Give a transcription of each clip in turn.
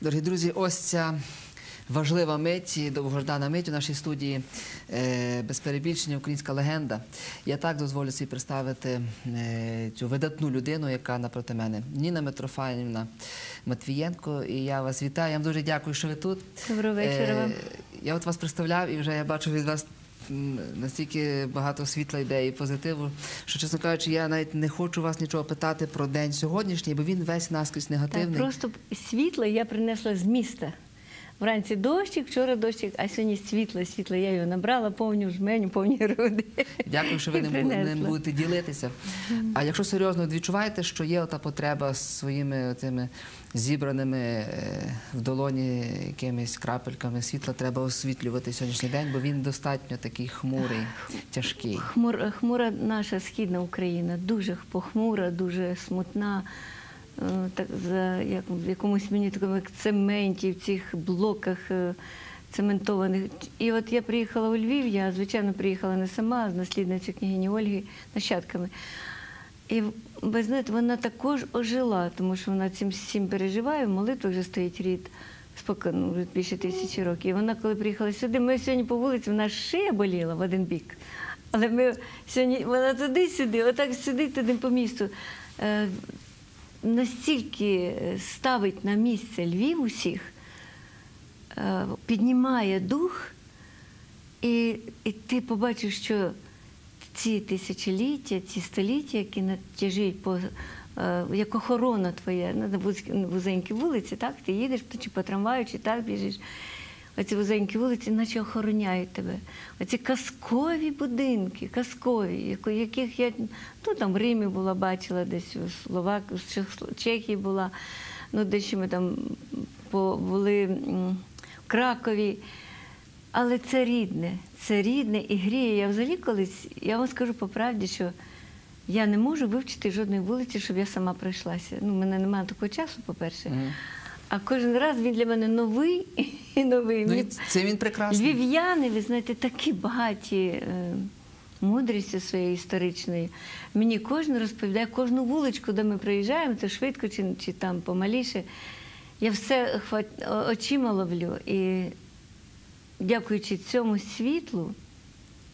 Дорогі друзі, ось ця важлива мить, довгождана мить у нашій студії е, без перебільшення українська легенда. Я так дозволю собі представити е, цю видатну людину, яка напроти мене Ніна Митрофанівна Матвієнко. І я вас вітаю. Я вам дуже дякую, що ви тут. Доброго вечора вам. Я от вас представляв і вже я бачу від вас. Настільки багато світла ідеї, позитиву, що, чесно кажучи, я навіть не хочу вас нічого питати про день сьогоднішній, бо він весь наскрізь Так, негативний. просто світло я принесла з міста. Вранці дощик, вчора дощик, а сьогодні світло, світло. Я його набрала повню жменю, повні груди. Дякую, що ви не, не будете ділитися. А якщо серйозно відчуваєте, що є ота потреба з своїми цими зібраними е, в долоні якимись крапельками світла, треба освітлювати сьогоднішній день, бо він достатньо такий хмурий, тяжкий. Хмур, хмура наша східна Україна, дуже похмура, дуже смутна. Е, Так, за, як, в якомусь мені такому цементі, в цих блоках е, цементованих. І от я приїхала у Львів, я, звичайно, приїхала не сама, а з наслідницею княгині Ольги нащадками. І ви знаєте, вона також ожила, тому що вона цим всім переживає, в молитвах вже стоїть рід спокійно, вже більше тисячі років. І вона, коли приїхала сюди, ми сьогодні по вулиці, вона шия боліла в один бік. Але ми сьогодні, вона туди-сюди, отак сюди, туди по місту. Е, настільки ставить на місце Львів усіх, е, піднімає дух, і, і ти побачиш, що ці тисячоліття, ці століття, які натяжують по е, як охорона твоя на вузенькій вулиці, так? Ти їдеш чи по трамваю, чи так біжиш. Оці вузенькі вулиці, наче охороняють тебе. Оці казкові будинки, казкові, яких я ну, там в Римі була, бачила, десь у Словак, у Чех- Чехії була, ну, дещо ми там були в Кракові. Але це рідне, це рідне і гріє. Я взагалі колись, я вам скажу по правді, що я не можу вивчити жодної вулиці, щоб я сама пройшлася. Ну, у мене немає такого часу, по-перше. А кожен раз він для мене новий і новий. Ну, і це він прекрасний. Львів'яни, ви знаєте, такі багаті е, мудрістю своєю історичною. Мені кожен розповідає, кожну вуличку, де ми проїжджаємо, це швидко чи, чи там помаліше. Я все хват... очима ловлю. І дякуючи цьому світлу,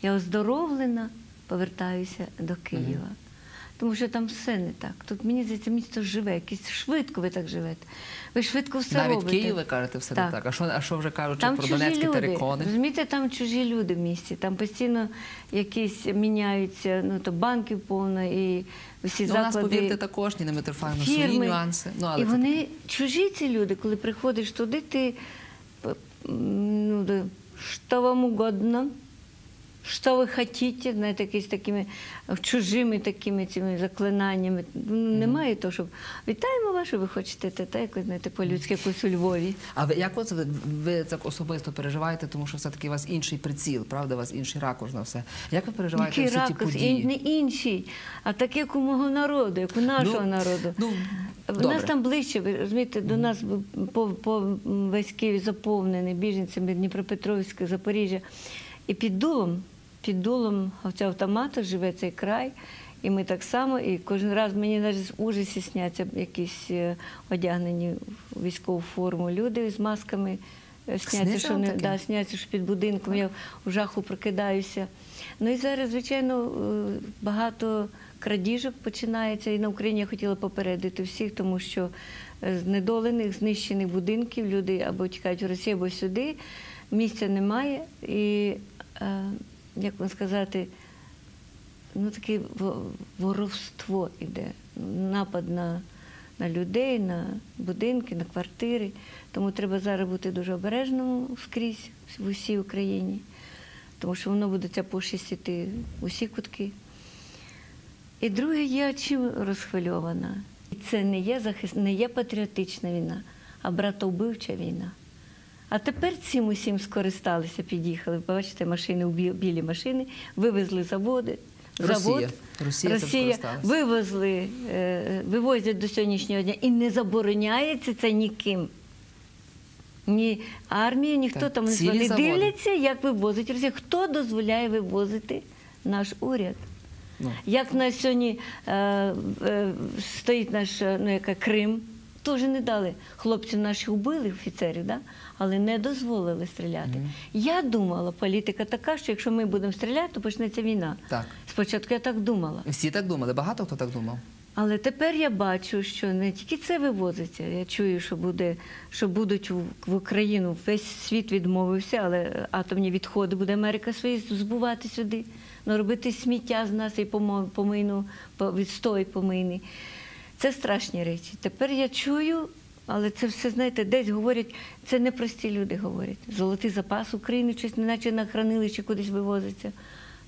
я оздоровлена повертаюся до Києва. Тому що там все не так. Тут мені здається, місто живе, якесь швидко ви так живете. Ви швидко все Навіть робите. Київ, ви кажете, все Так. не так. А що, а що вже кажучи Там про чужі Донецькі люди. терикони? Розумієте, там чужі люди в місті. Там постійно якісь міняються, ну то банків повно і всі Ну, у нас, повірте, також, Ніна Митрофанівна, свої нюанси. Ну, але і вони чужі ці люди, коли приходиш туди, ти ну, що вам угодно, що ви хочете, знаєте, якісь такими е, чужими такими цими заклинаннями. Ну, Немає того, щоб вітаємо вас, що ви хочете, те, те, якось, знаєте, по-людськи, якось у Львові. А ви як ви, ви так особисто переживаєте, тому що все-таки у вас інший приціл, правда? У вас інший ракурс на все. Як ви переживаєте Який всі ті події? і не інший, а так як у мого народу, як у нашого Ну, народу. ну, добре. нас там ближче, ви розумієте, до нас по, по весь Київ заповнений біженцями Дніпропетровська, Запоріжжя. І під дулом, під дулом цього автомата живе цей край. І ми так само, і кожен раз мені навіть в ужасі сняться якісь е, одягнені в військову форму люди з масками. е, Сняться, що не да, сняться, що під будинком я в жаху прокидаюся. Ну і зараз, звичайно, е, багато крадіжок починається. І на Україні я хотіла попередити всіх, тому що е, знедолених, знищених будинків люди або тікають в Росію, або сюди. Місця немає. І, е, як вам сказати, ну таке воровство іде. Напад на, на людей, на будинки, на квартири. Тому треба зараз бути дуже обережним скрізь в усій Україні, тому що воно буде ця пошість іти в усі кутки. І друге, я чим розхвильована. І Це не є захист, не є патріотична війна, а братовбивча війна. А тепер цим усім скористалися, під'їхали. Бачите, машини, бі- білі машини, вивезли заводи. Росія. Завод, Росія цим скористалася. вивезли, е, вивозять до сьогоднішнього дня і не забороняється це ніким. Ні армія, ніхто Так, там не дивляться, як вивозить Росія. Хто дозволяє вивозити наш уряд? Ну. Як на сьогодні е, е, стоїть наш ну, яка Крим, теж не дали. Хлопців наших убили, офіцерів, да? але не дозволили стріляти. Я думала, політика така, що якщо ми будемо стріляти, то почнеться війна. Так. Спочатку я так думала. Всі так думали, багато хто так думав. Але тепер я бачу, що не тільки це вивозиться. Я чую, що буде, що будуть в, Україну весь світ відмовився, але атомні відходи буде Америка свої збувати сюди, ну, робити сміття з нас і помийну, по- відстой помийний. Це страшні речі. Тепер я чую, але це все, знаєте, десь говорять, це не прості люди говорять. Золотий запас України щось неначе на хранилище кудись вивозиться.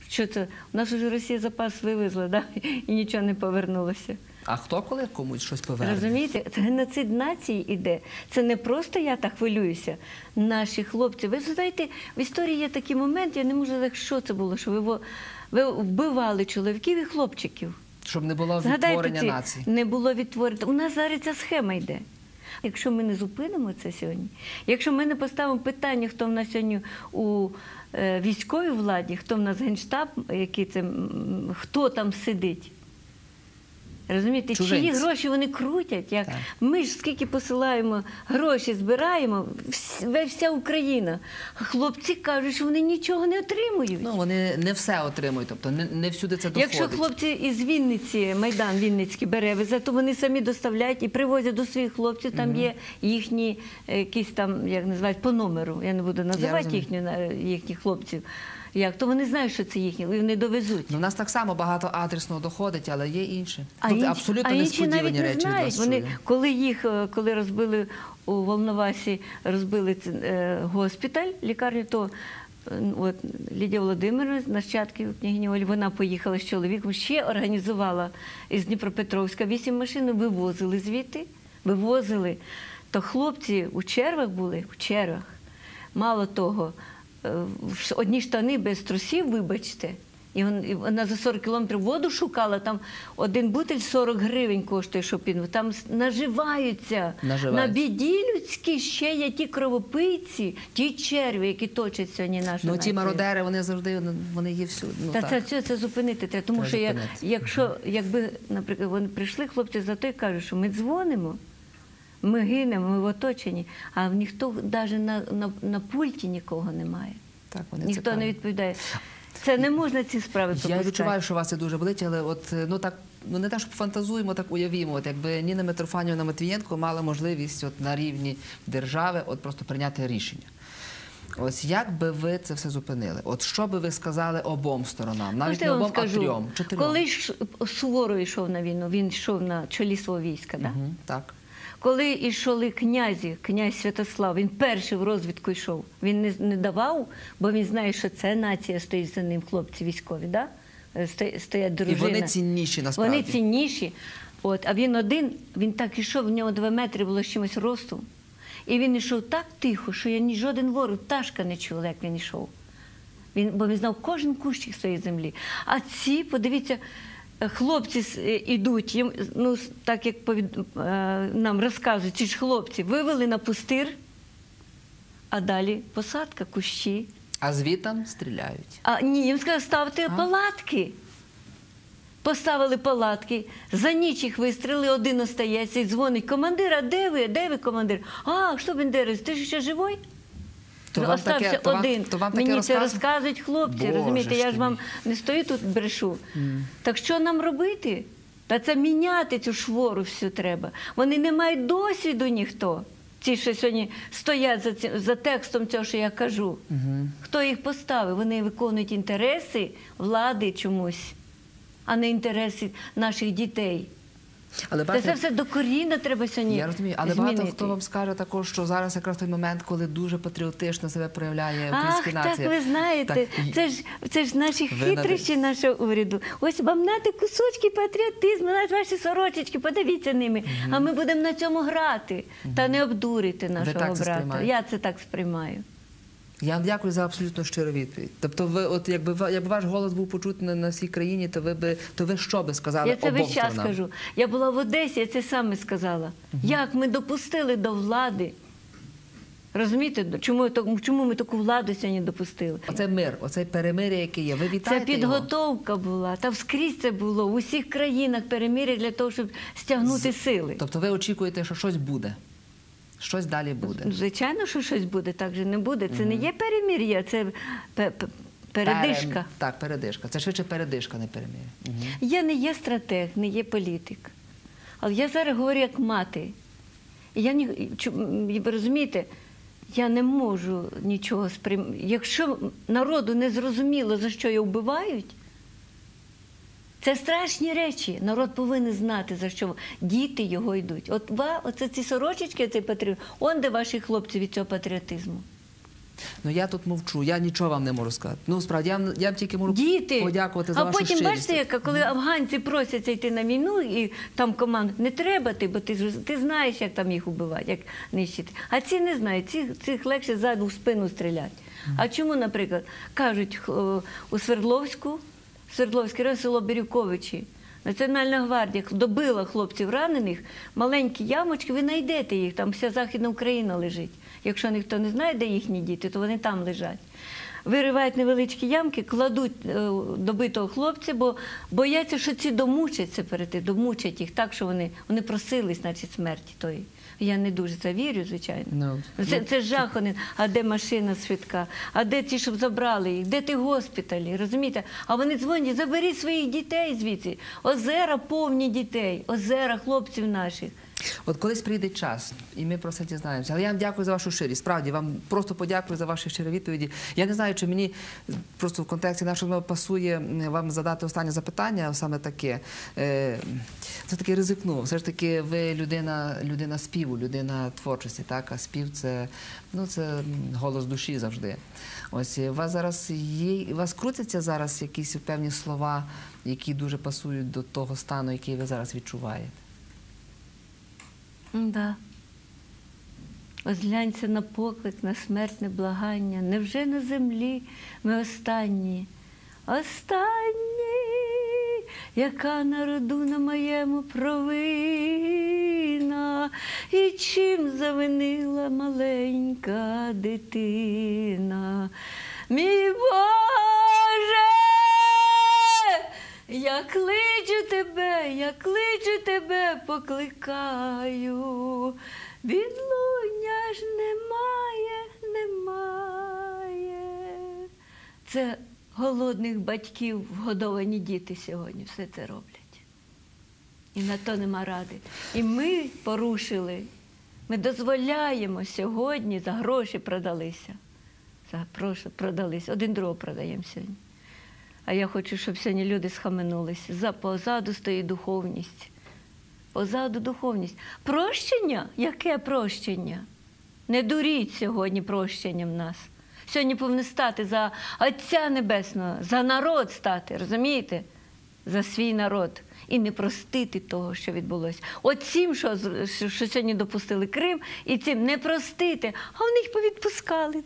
Що це? У нас уже Росія запас вивезла, да? і нічого не повернулося. А хто коли комусь щось поверне? Розумієте, це геноцид нації іде. Це не просто я так хвилююся. Наші хлопці. Ви знаєте, в історії є такий момент, я не можу сказати, що це було, що ви, вбивали чоловіків і хлопчиків. Щоб не було Згадайте відтворення ці, нації. не було відтворення. У нас зараз ця схема йде. Якщо ми не зупинимо це сьогодні, якщо ми не поставимо питання, хто в нас сьогодні у е, військовій владі, хто в нас генштаб, який це, хто там сидить. Розумієте, чиї гроші вони крутять? Як Так. ми ж скільки посилаємо гроші, збираємо, вс- ве- вся Україна. Хлопці кажуть, що вони нічого не отримують. Ну вони не все отримують, тобто не, не всюди це доходить. Якщо хлопці із Вінниці, Майдан Вінницький бере, везе, то вони самі доставляють і привозять до своїх хлопців. Там є їхні е, якісь там, як називають, по номеру. Я не буду називати їхню, їхніх хлопців. Як, то вони знають, що це їхні, вони довезуть. Ну, в нас так само багато адресного доходить, але є інші. А тобто інші, абсолютно а інші навіть не речі від знають. вас Вони, чую. коли їх, е, коли розбили у Волновасі, розбили е, госпіталь, лікарню, то е, от Лідія Володимирівна з нащадків княгині Олі, вона поїхала з чоловіком, ще організувала із Дніпропетровська вісім машин, вивозили звідти, вивозили. То хлопці у червах були, у червах. Мало того, одні штани без трусів, вибачте. І вона за 40 кілометрів воду шукала, там один бутиль 40 гривень коштує, щоб він там наживаються. Наживаються. На біді людській ще є ті кровопийці, ті черві, які точать сьогодні нашу Ну ті мародери, вони завжди вони є всюди. Ну, Та так. це, це, це зупинити треба. Тому Треба що я, якщо, якби, наприклад, вони прийшли хлопці за то і кажуть, що ми дзвонимо, ми гинемо, ми в оточенні, а ніхто навіть на, на, на пульті нікого немає. Так, вони Ніхто цікаві. не відповідає. Це не можна ці справи Я відчуваю, що вас це дуже болить, але от е, ну так ну не те, щоб фантазуємо, так уявімо. От якби Ніна Митрофанівна Матвієнко мала можливість от на рівні держави от просто прийняти рішення. Ось як би ви це все зупинили? От що би ви сказали обом сторонам, навіть не обом, а трьом, чотирьом? коли ж Суворов йшов на війну, він йшов на чолі свого війська. Да? Мгм, так. Коли йшли князі, князь Святослав, він перший в розвідку йшов. Він не, не давав, бо він знає, що це нація стоїть за ним, хлопці військові, да? Сто- стоять І вони цінніші насправді. Вони цінніші. От, а він один, він так ішов, в нього два метри було з чимось росту. І він йшов так тихо, що я ні жоден ворог, пташка не чула, як він йшов. Він, бо він знав кожен кущик своєї землі. А ці, подивіться, хлопці с- е, їм, ну, так як повід, е, нам розказують, ці ж хлопці вивели на пустир, а далі посадка, кущі. А звітам стріляють. А ні, їм сказали, ставте палатки. Поставили палатки, за ніч їх вистріли, один остається і дзвонить. Командир, а де ви? Де ви, командир? А, що Бендерес, ти ж ще живий? То Ну, вам Остався таке- то вам- один. то вам таке Мені це розказують? розказують хлопці, Боже розумієте, ж я ти ж вам не стою тут брешу. Так що нам робити? Та це міняти цю швору всю треба. Вони не мають досвіду ніхто. Ті, що сьогодні стоять за, ці- за текстом цього, що я кажу. Хто їх поставив? Вони виконують інтереси влади чомусь, а не інтереси наших дітей. Але Та це все докорінно треба сьогодні. Я розумію, але змінити. багато хто вам скаже також, що зараз якраз той момент, коли дуже патріотично себе проявляє українська Ах, нація. так ви знаєте, Так, це ж це ж наші Ви хитрощі нашого уряду. Ось вам нати кусочки патріотизму, навіть ваші сорочечки, подивіться ними. А ми будемо на цьому грати та не обдурити нашого брата. Я це так сприймаю. Я вам дякую за абсолютно щиру відповідь. Тобто, ви, от якби якби ваш голос був почутий на, на всій країні, то ви би то ви що би сказали Я це весь час сторонам? кажу. Я була в Одесі, я це саме сказала. Як ми допустили до влади? Розумієте, чому, чому ми таку владу сьогодні допустили? Оце мир, оцей перемир'я, яке є. Ви Це вітаєте його? підготовка була, та вскрізь це було в усіх країнах перемир'я для того, щоб стягнути сили. Тобто ви очікуєте, що щось буде? Щось далі буде. Звичайно, що щось буде, так же не буде. Це не є перемир'я, це пе- пе- передишка. Так, передишка. Це швидше передишка, не перемир'я. Мгм. Я не є стратег, не є політик. Але я зараз говорю як мати. І я ні, чу- і ви розумієте, я не можу нічого сприймати. Якщо народу не зрозуміло, за що його вбивають, це страшні речі. Народ повинен знати, за що діти його йдуть. От ва, оце ці сорочечки, цей патріот, он де ваші хлопці від цього патріотизму. Ну я тут мовчу, я нічого вам не можу сказати. Ну, справді, я, я тільки можу Діти. подякувати за а вашу потім щирість. бачите, яка коли афганці просяться йти на війну, і там команда не треба ти, бо ти ти знаєш, як там їх убивати, як нищити. А ці не знають, цих, цих легше ззаду в спину стріляти. А чому, наприклад, кажуть у Свердловську, Свердловське район, село Бірюковичі. Національна гвардія добила хлопців ранених, маленькі ямочки, ви знайдете їх, там вся Західна Україна лежить. Якщо ніхто не знає, де їхні діти, то вони там лежать. Виривають невеличкі ямки, кладуть е, добитого хлопця, бо бояться, що ці домучаться перед тим, домучать їх так, що вони, вони просились, значить, смерті тої. Я не дуже це вірю, звичайно. Ну, Це, це жах один. А де машина швидка? А де ті, щоб забрали їх? Де ти госпіталі? Розумієте? А вони дзвонять, заберіть своїх дітей звідси. Озера повні дітей, озера хлопців наших. От колись прийде час, і ми про це дізнаємося. Але я вам дякую за вашу щирість. Справді, вам просто подякую за ваші щирі відповіді. Я не знаю, чи мені просто в контексті нашого пасує вам задати останнє запитання, саме таке. Е, Це таки ризикну. Все ж таки, ви людина, людина співу, людина творчості, так? А спів це, ну, це голос душі завжди. Ось у вас зараз є, у вас крутяться зараз якісь певні слова, які дуже пасують до того стану, який ви зараз відчуваєте. Да. Озглянься на поклик, на смертне благання. Невже на землі ми останні? Останні, яка народу на моєму провина, і чим завинила маленька дитина. Мій Боже, я кличу тебе, я кличу тебе, покликаю. Відлуння ж немає, немає. Це голодних батьків вгодовані діти сьогодні все це роблять. І на то нема ради. І ми порушили. Ми дозволяємо сьогодні за гроші продалися. За гроші продались. Один другого продаємо сьогодні. А я хочу, щоб сьогодні люди схаменулися. За позаду стоїть духовність. Позаду духовність. Прощення? Яке прощення? Не дуріть сьогодні прощенням нас. Сьогодні повинні стати за Отця Небесного, за народ стати, розумієте? За свій народ. І не простити того, що відбулося. От цим, що, що сьогодні допустили Крим, і цим не простити, а вони їх повідпускали.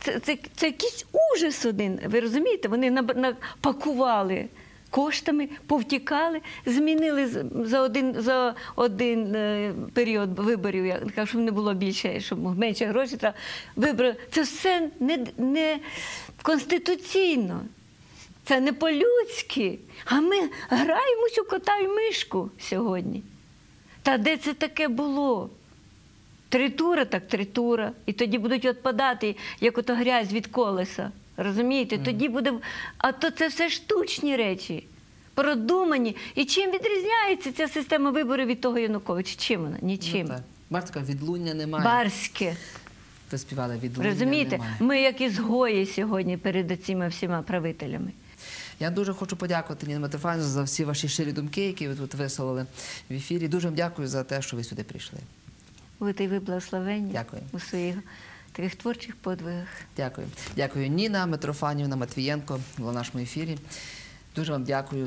Це, це, це якийсь ужас один. Ви розумієте? Вони напакували коштами, повтікали, змінили за один, за один е, період виборів, щоб не було більше, щоб менше грошей. треба. Вибори. Це все не, не конституційно. Це не по-людськи. А ми граємось у кота й мишку сьогодні. Та де це таке було? Тритура, так тритура. І тоді будуть відпадати, як ото грязь від колеса. Розумієте? Тоді буде. А то це все штучні речі, продумані. І чим відрізняється ця система виборів від того Януковича? Чим вона? Нічим. Ну. Бачите, відлуння немає. Барське. Ви співали відлуння Розумієте? немає. Ми як ізгої сьогодні перед цими всіма правителями. Я дуже хочу подякувати Ніна Митрофанівна за всі ваші щирі думки, які ви тут висловили в ефірі. Дуже вам дякую за те, що ви сюди прийшли. Будьте ви благословенні Дякую. у своїх таких творчих подвигах. Дякую. Дякую, Ніна Митрофанівна Матвієнко була в нашому ефірі. Дуже вам дякую.